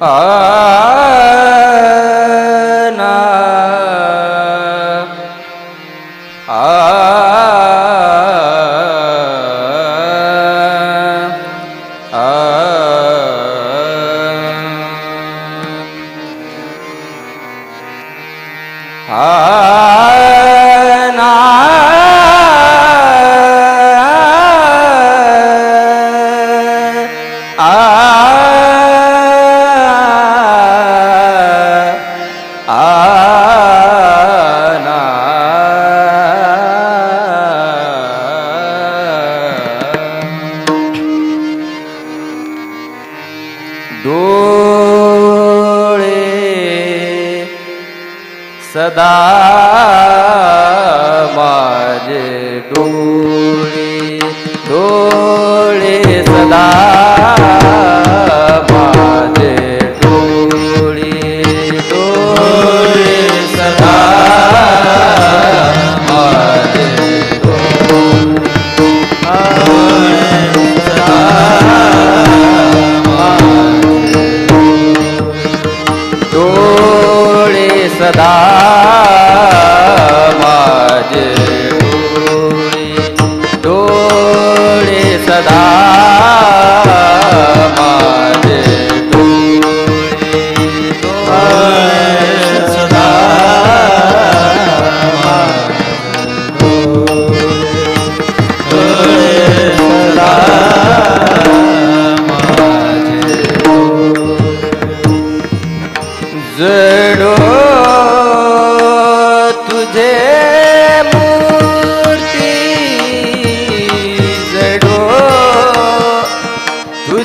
अ সদা સદા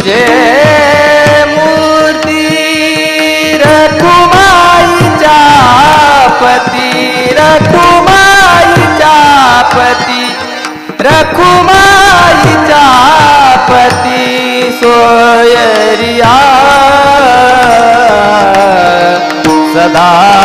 तुझे मूर्ती रघुमाईच्या पती रघुमाईच्या पती रघुमाईच्या पती सोयरिया। सदा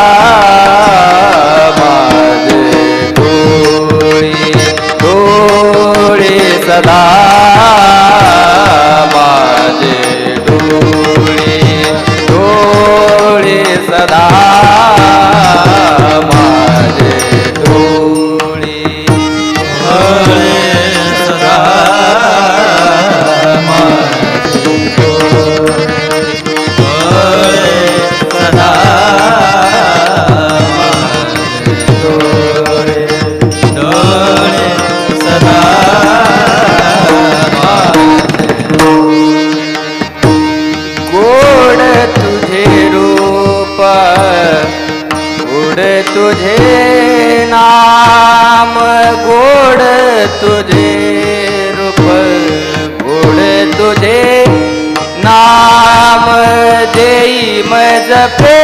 a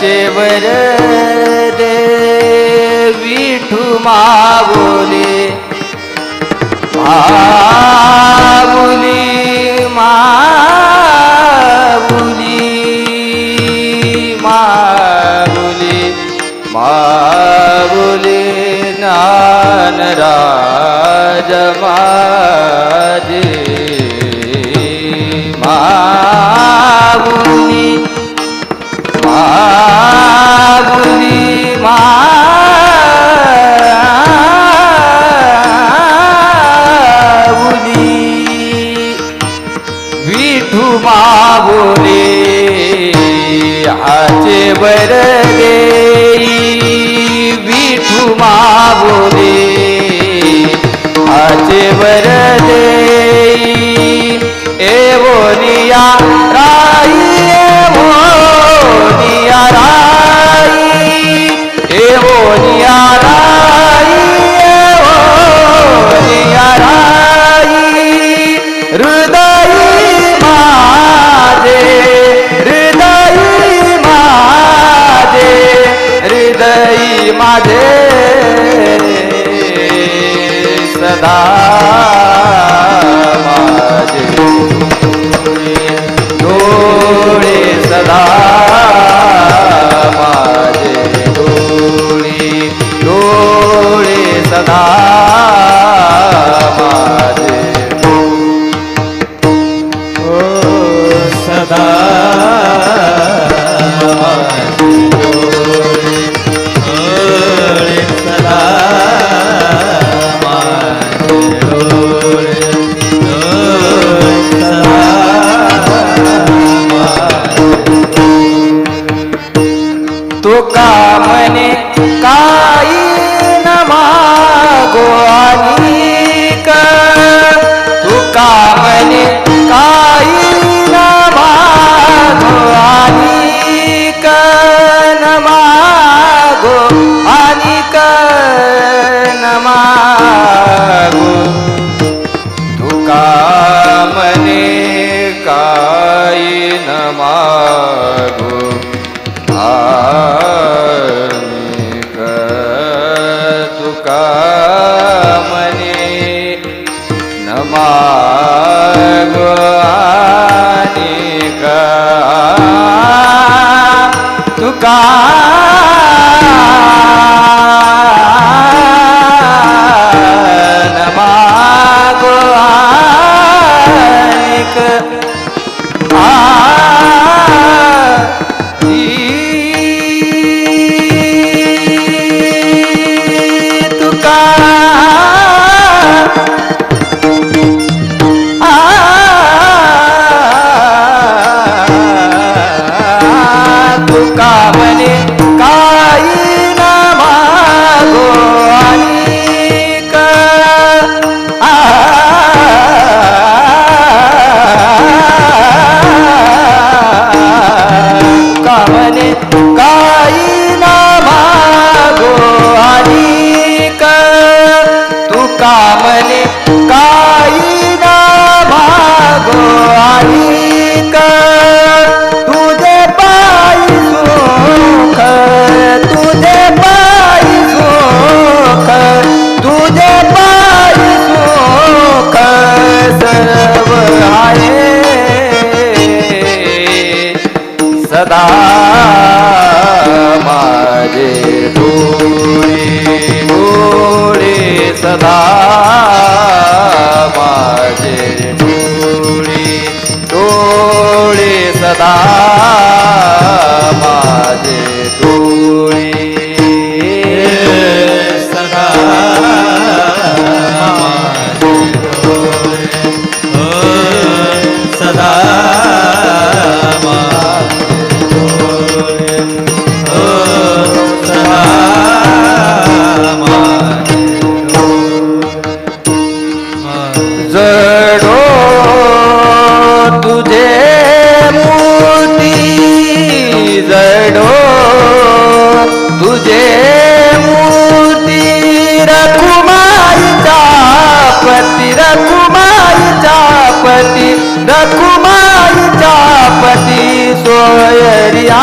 ચેવર રે વિઠુ માવોલે માવલી માવલી માવલી માવલી નાન રાજ મા Ah. तो म्हणे काही न मागो आणिक काही ना मागो आणिक तुझे पायी सुख तुझे पायी सुख तुझे सुख सर्व आहे. सदा Oh, कुमारीच्या पती सोयरिया